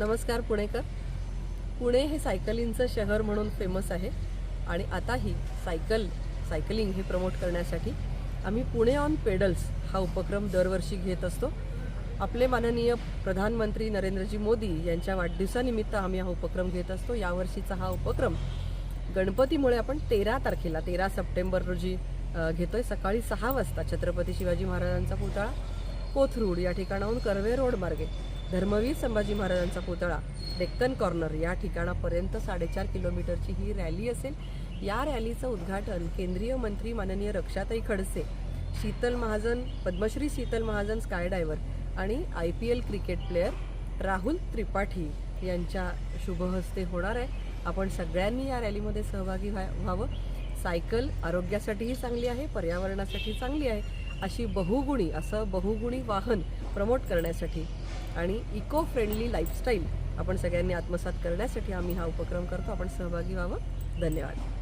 नमस्कार पुणेकर. पुणे हे सायकलिंगचं शहर म्हणून फेमस आहे आणि आताही सायकल सायकलिंग हे प्रमोट करण्यासाठी आम्ही पुणे ऑन पेडल्स हा उपक्रम दरवर्षी घेत असतो. आपले माननीय प्रधानमंत्री नरेंद्रजी मोदी यांच्या वाढदिवसानिमित्त आम्ही हा उपक्रम घेत असतो. यावर्षीचा हा उपक्रम गणपतीमुळे आपण तेरा तारखेला तेरा सप्टेंबर रोजी घेतो घेतोय. सकाळी सहा वाजता छत्रपती शिवाजी महाराजांचा पुतळा कोथरूड या ठिकाणाहून कर्वे रोड मार्गे. धर्मवीर संभाजी महाराजांचा पुतळा डेक्कन कॉर्नर या ठिकाणापर्यंत साडेचार किलोमीटरची ही रॅली असेल. या रॅलीचं उद्घाटन केंद्रीय मंत्री माननीय रक्षाताई खडसे शीतल महाजन पद्मश्री शीतल महाजन स्काय डायव्हर आणि I P L cricket player Rahul Tripathi यांच्या शुभहस्ते होणार आहे. आपण सगळ्यांनी या रॅलीमध्ये सहभागी व्हा व्हावं. सायकल आरोग्यासाठीही चांगली आहे पर्यावरणासाठी चांगली आहे. अशी बहुगुणी असं बहुगुणी वाहन प्रमोट करण्यासाठी आणि इको फ्रेंडली लाईफस्टाईल आपण सगळ्यांनी आत्मसात करण्यासाठी आम्ही हा उपक्रम करतो. आपण सहभागी व्हावं. धन्यवाद.